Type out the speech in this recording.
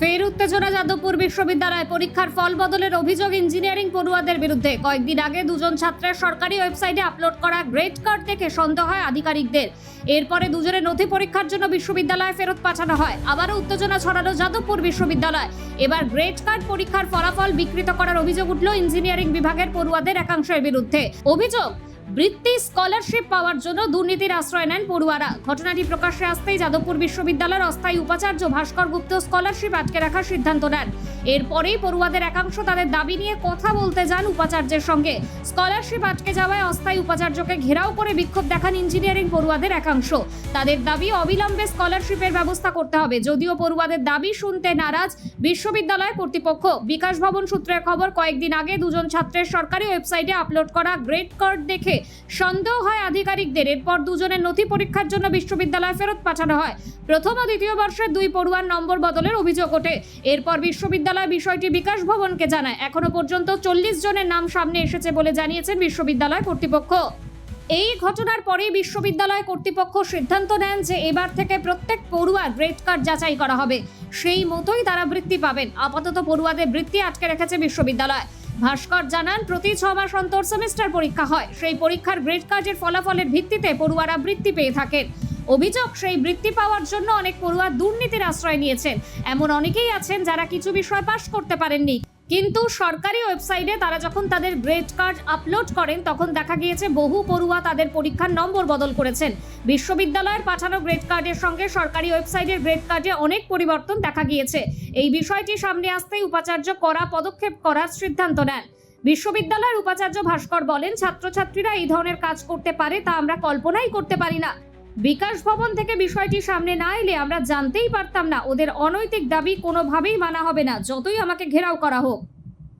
ফের উত্তেজনা যাদবপুর বিশ্ববিদ্যালয়। পরীক্ষার ফল বদলের অভিযোগ ইঞ্জিনিয়ারিং পড়ুয়াদের বিরুদ্ধে। কয়েকদিন আগে দুজন ছাত্রের সরকারি ওয়েবসাইটে আপলোড করা গ্রেড কার্ড দেখে সন্দেহ হয় আধিকারিকদের। এরপরে দুজনের নথি পরীক্ষার জন্য বিশ্ববিদ্যালয়ে ফেরত পাঠানো হয়। আবারও উত্তেজনা ছড়ালো যাদবপুর বিশ্ববিদ্যালয়। এবার গ্রেড কার্ড পরীক্ষার ফলাফল বিকৃত করার অভিযোগ উঠল ইঞ্জিনিয়ারিং বিভাগের পড়ুয়াদের একাংশের বিরুদ্ধে। অভিযোগ বৃত্তি স্কলারশিপ পাওয়ার জন্য দুর্নীতির আশ্রয় নেন পড়ুয়ারা। ঘটনাটি প্রকাশ্যে আসতেই যাদবপুর বিশ্ববিদ্যালয়ের অস্থায়ী উপাচার্য ভাস্কর গুপ্ত স্কলারশিপ আটকে রাখার সিদ্ধান্ত নেন। এরপরেই পড়ুয়াদের একাংশ তাদের দাবি নিয়ে কথা বলতে যান উপাচার্যের সঙ্গে। স্কলারশিপ আটকে যাওয়ায় অস্থায়ী উপাচার্যকে ঘেরাও করে বিক্ষোভ দেখান ইঞ্জিনিয়ারিং পড়ুয়াদের একাংশ। তাদের দাবি অবিলম্বে স্কলারশিপের ব্যবস্থা করতে হবে। যদিও পড়ুয়াদের দাবি শুনতে নারাজ বিশ্ববিদ্যালয় কর্তৃপক্ষ। বিকাশ ভবন সূত্রের খবর, কয়েকদিন আগে দুজন ছাত্রের সরকারি ওয়েবসাইটে আপলোড করা গ্রেড কার্ড দেখে সন্দেহ হয় আধিকারিকদের। এরপর দুজনের নথি পরীক্ষার জন্য বিশ্ববিদ্যালয়ে ফেরত পাঠানো হয়। প্রথম ও দ্বিতীয় বর্ষের দুই পড়ুয়ার নম্বর বদলের অভিযোগ ওঠে। এরপর বিশ্ববিদ্যালয় বিষয়টি বিকাশ ভবনকে জানায়। এখনও পর্যন্ত চল্লিশ জনের নাম সামনে এসেছে বলে জানিয়েছেন বিশ্ববিদ্যালয় কর্তৃপক্ষ। এই ঘটনার পরেই বিশ্ববিদ্যালয় কর্তৃপক্ষ সিদ্ধান্ত নেন যে এবার থেকে প্রত্যেক পড়ুয়ার গ্রেড কার্ড যাচাই করা হবে। সেই মতোই তারা বৃত্তি পাবেন। আপাতত পড়ুয়াদের বৃত্তি আটকে রেখেছে বিশ্ববিদ্যালয়। ভাস্কর জানান, প্রতি ছ মাস অন্তর সেমিস্টার পরীক্ষা হয়। সেই পরীক্ষার গ্রেড কার্ডের ফলাফলের ভিত্তিতে পড়ুয়ারা বৃত্তি পেয়ে থাকেন। অভিযোগ, সেই বৃত্তি পাওয়ার জন্য অনেক পড়ুয়া দুর্নীতির আশ্রয় নিয়েছেন। এমন অনেকেই আছেন যারা কিছু বিষয় পাশ করতে পারেননি। কিন্তু সরকারি ওয়েবসাইটে তারা যখন তাদের গ্রেড কার্ড আপলোড করেন, তখন দেখা গিয়েছে বহু পড়ুয়া তাদের পরীক্ষার নম্বর বদল করেছেন। বিশ্ববিদ্যালয়ের পাঠানো গ্রেড কার্ডের সঙ্গে সরকারি ওয়েবসাইটের গ্রেড কার্ডে অনেক পরিবর্তন দেখা গিয়েছে। এই বিষয়টি সামনে আসতেই উপাচার্য করা পদক্ষেপ করার সিদ্ধান্ত নেন। বিশ্ববিদ্যালয়ের উপাচার্য ভাস্কর বলেন, ছাত্রছাত্রীরা এই ধরনের কাজ করতে পারে, তা আমরা কল্পনাই করতে পারি না। বিকাশ ভবন থেকে বিষয়টি সামনে না এলে আমরা জানতেই পারতাম না, ওদের অনৈতিক দাবি কোনোভাবেই মানা হবে না, যতই আমাকে ঘেরাও করা হোক।